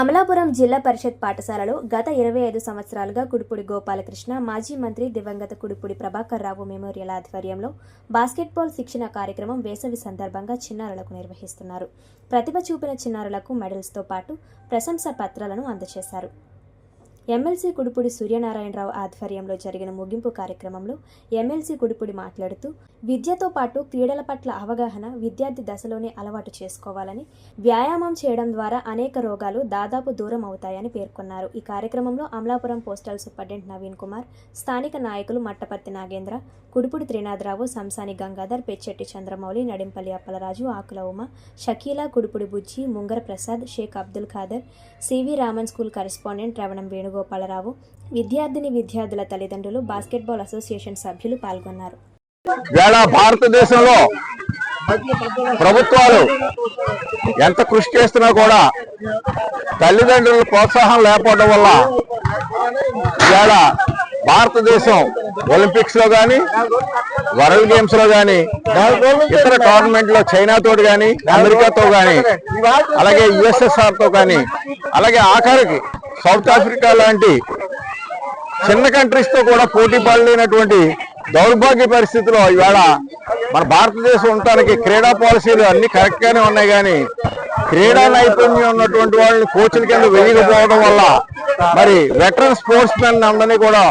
అమలాపురం జిల్లా పరిషత్ పాఠశాలలో గత ఇరవై ఐదు సంవత్సరాలుగా కుడుపుడి గోపాలకృష్ణ మాజీ మంత్రి దివంగత కుడుపుడి ప్రభాకర్ రావు మెమోరియల్ ఆధ్వర్యంలో బాస్కెట్బాల్ శిక్షణ కార్యక్రమం వేసవి సందర్భంగా చిన్నారులకు నిర్వహిస్తున్నారు. ప్రతిభ చూపిన చిన్నారులకు మెడల్స్తో పాటు ప్రశంసా పత్రాలను అందజేశారు. ఎమ్మెల్సీ కుడుపుడి సూర్యనారాయణరావు ఆధ్వర్యంలో జరిగిన ముగింపు కార్యక్రమంలో ఎమ్మెల్సీ కుడుపుడి మాట్లాడుతూ విద్యతో పాటు క్రీడల పట్ల అవగాహన విద్యార్థి దశలోనే అలవాటు చేసుకోవాలని వ్యాయామం చేయడం ద్వారా అనేక రోగాలు దాదాపు దూరం అవుతాయని పేర్కొన్నారు. ఈ కార్యక్రమంలో అమలాపురం పోస్టల్ సూపరింటెండెంట్ నవీన్ కుమార్ స్థానిక నాయకులు Mattaparthi Nagendra Kudupudi Trinatharao Samsani Gangadhar Pechetti Chandramouli Nadimpalli Appalaraju Akula Uma Shakeela Kudupudi Bujji Mungara Prasad Sheikh Abdul Khader CV Raman school correspondent Ravanam Venugopalarao విద్యార్థిని విద్యార్థుల తల్లిదండ్రులు బాస్కెట్బాల్ అసోసియేషన్ సభ్యులు పాల్గొన్నారు. వేళ భారతదేశంలో ప్రభుత్వాలు ఎంత కృషి చేస్తున్నా కూడా తల్లిదండ్రుల ప్రోత్సాహం లేకపోవడం వల్ల వేళ భారతదేశం ఒలింపిక్స్లో కానీ వరల్డ్ గేమ్స్లో కానీ ఇతర టోర్నమెంట్లో చైనాతో కానీ అమెరికాతో కానీ అలాగే యుఎస్ఎస్ఆర్తో కానీ అలాగే ఆఖరికి సౌత్ ఆఫ్రికా లాంటి చిన్న కంట్రీస్తో కూడా పోటీ పడలేనటువంటి దౌర్భాగ్య పరిస్థితిలో ఈవేళ మన భారతదేశం ఉండటానికి క్రీడా పాలసీలు అన్ని కరెక్ట్ గానే ఉన్నాయి కానీ క్రీడా నైపుణ్యం ఉన్నటువంటి వాళ్ళని కోచ్ల కింద వేయకపోవడం వల్ల మరి వెటరన్ స్పోర్ట్స్ మెన్ అందరినీ కూడా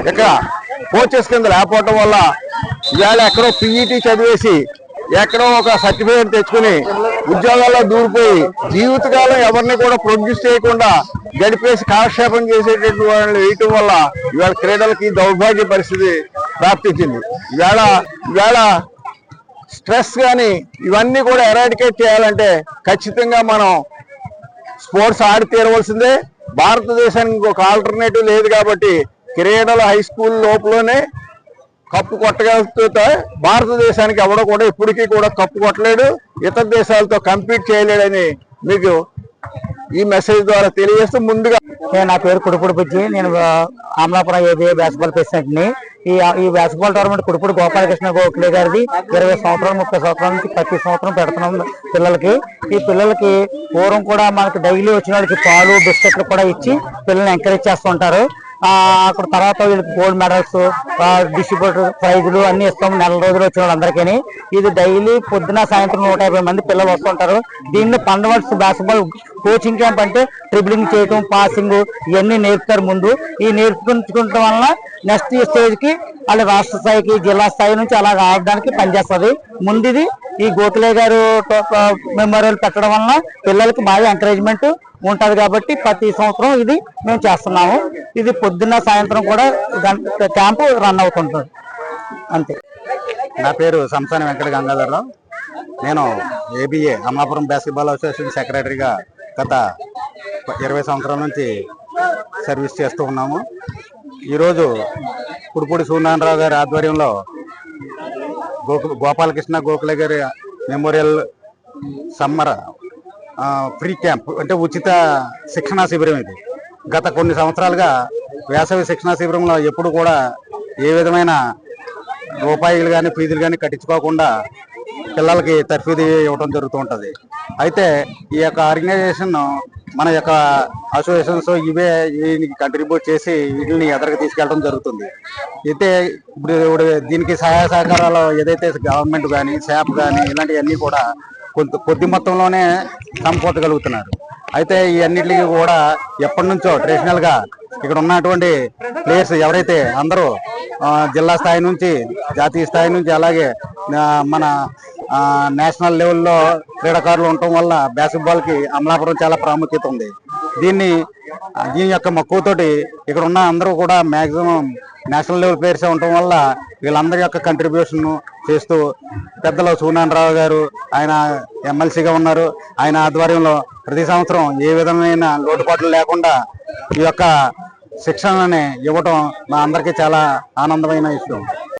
ఇక్కడ కోచెస్ కింద లేకపోవడం వల్ల ఇవాళ ఎక్కడో పీఈటీ చదివేసి ఎక్కడో ఒక సర్టిఫికేట్ తెచ్చుకుని ఉద్యోగాల్లో దూరిపోయి జీవితకాలం ఎవరిని కూడా ప్రొడ్యూస్ చేయకుండా గడిపేసి కాలక్షేపం చేసేటటువంటి వాళ్ళని వేయటం వల్ల ఇవాళ క్రీడలకి దౌర్భాగ్య పరిస్థితి ప్రాప్తించింది. ఇవాళ ఇవాళ స్ట్రెస్ కానీ ఇవన్నీ కూడా ఎరాడికేట్ చేయాలంటే ఖచ్చితంగా మనం స్పోర్ట్స్ ఆడి తీరవలసిందే. భారతదేశానికి ఒక ఆల్టర్నేటివ్ లేదు కాబట్టి క్రీడలు హై స్కూల్ లోపలనే కప్పు కొట్టగలిగితే భారతదేశానికి ఎవడో కూడా ఇప్పటికీ కూడా కప్పు కొట్టలేడు ఇతర దేశాలతో కంపీట్ చేయలేడని మీకు ఈ మెసేజ్ ద్వారా తెలియజేస్తూ ముందుగా నేను నా పేరు కుడుపుడు బుజ్జి. నేను అమలాపురం ఏబిఏ బాస్కెట్బాల్ ప్రెసిడెంట్ని. ఈ ఈ బాస్కెట్బాల్ టోర్నమెంట్ కుడుపుడు గోపాలకృష్ణ గోఖలే గారిది. ఇరవై సంవత్సరాలు ముప్పై సంవత్సరాల నుంచి ప్రతి సంవత్సరం పెడుతున్నాం పిల్లలకి. ఈ పిల్లలకి పూర్వం కూడా మనకి డైలీ వచ్చిన వాళ్ళకి పాలు బిస్కెట్లు కూడా ఇచ్చి పిల్లల్ని ఎంకరేజ్ చేస్తుంటారు అక్కడ తర్వాత వీళ్ళకి గోల్డ్ మెడల్స్ డిస్ట్రిబ్యూటర్ ప్రైజులు అన్ని ఇస్తాం. నెల రోజులు వచ్చిన వాళ్ళందరికీ ఇది డైలీ పొద్దున సాయంత్రం నూట యాభై మంది పిల్లలు వస్తుంటారు. దీన్ని పండవర్స్ బాస్కెట్బాల్ కోచింగ్ క్యాంప్ అంటే ట్రిబులింగ్ చేయటం పాసింగ్ ఇవన్నీ నేర్పుతారు ముందు. ఈ నేర్చుకుంటుండటం వలన నెక్స్ట్ స్టేజ్కి వాళ్ళు రాష్ట్ర స్థాయికి జిల్లా స్థాయి నుంచి అలా ఆడడానికి పనిచేస్తుంది. ముందుది ఈ గోఖలే గారు మెమోరియల్ పెట్టడం వలన పిల్లలకి బాగా ఎంకరేజ్మెంట్ ఉంటది కాబట్టి ప్రతి సంవత్సరం ఇది మేము చేస్తున్నాము. ఇది పొద్దున్న సాయంత్రం కూడా క్యాంపు రన్ అవుతుంటుంది. అంతే. నా పేరు సంసాని వెంకట గంగాధరరావు. నేను ఏబిఏ అమలాపురం బాస్కెట్బాల్ అసోసియేషన్ సెక్రటరీగా గత ఇరవై సంవత్సరాల నుంచి సర్వీస్ చేస్తూ ఉన్నాము. ఈరోజు పుడిపూడి సూర్యనారాయణరావు గారి ఆధ్వర్యంలో గోకు గోపాలకృష్ణ గోఖలే గారి మెమోరియల్ సమ్మర్ ఫ్రీ క్యాంప్ అంటే ఉచిత శిక్షణా శిబిరం ఇది. గత కొన్ని సంవత్సరాలుగా వేసవి శిక్షణా శిబిరంలో ఎప్పుడు కూడా ఏ విధమైన రూపాయలు కానీ ఫీజులు కానీ కట్టించుకోకుండా పిల్లలకి తర్ఫీదు ఇవ్వడం జరుగుతూ ఉంటుంది. అయితే ఈ యొక్క ఆర్గనైజేషన్ మన యొక్క అసోసియేషన్స్ ఇవే దీనికి కంట్రిబ్యూట్ చేసి వీటిని ఎదరికి తీసుకెళ్ళడం జరుగుతుంది. అయితే ఇప్పుడు ఇప్పుడు దీనికి సహాయ సహకారాలు ఏదైతే గవర్నమెంట్ కానీ శాప్ కానీ ఇలాంటివన్నీ కూడా కొంత కొద్ది మొత్తంలోనే సమకూర్చగలుగుతున్నారు అయితే ఈ అన్నిటికి కూడా ఎప్పటి నుంచో ట్రెడిషనల్గా ఇక్కడ ఉన్నటువంటి ప్లేయర్స్ ఎవరైతే అందరూ జిల్లా స్థాయి నుంచి జాతీయ స్థాయి నుంచి అలాగే మన నేషనల్ లెవెల్లో క్రీడాకారులు ఉండటం వల్ల బాస్కెట్బాల్కి అమలాపురం చాలా ప్రాముఖ్యత ఉంది. దీన్ని దీని యొక్క మక్కువతోటి ఇక్కడ ఉన్న అందరూ కూడా మ్యాక్సిమం నేషనల్ లెవెల్ ప్లేయర్స్ ఉండటం వల్ల వీళ్ళందరి యొక్క కంట్రిబ్యూషన్ చేస్తూ పెద్దలు సూనారావు గారు ఆయన ఎమ్మెల్సీగా ఉన్నారు. ఆయన ఆధ్వర్యంలో ప్రతి సంవత్సరం ఏ విధమైన లోటుపాట్లు లేకుండా ఈ యొక్క శిక్షణని ఇవ్వటం మా అందరికీ చాలా ఆనందమైన విషయం.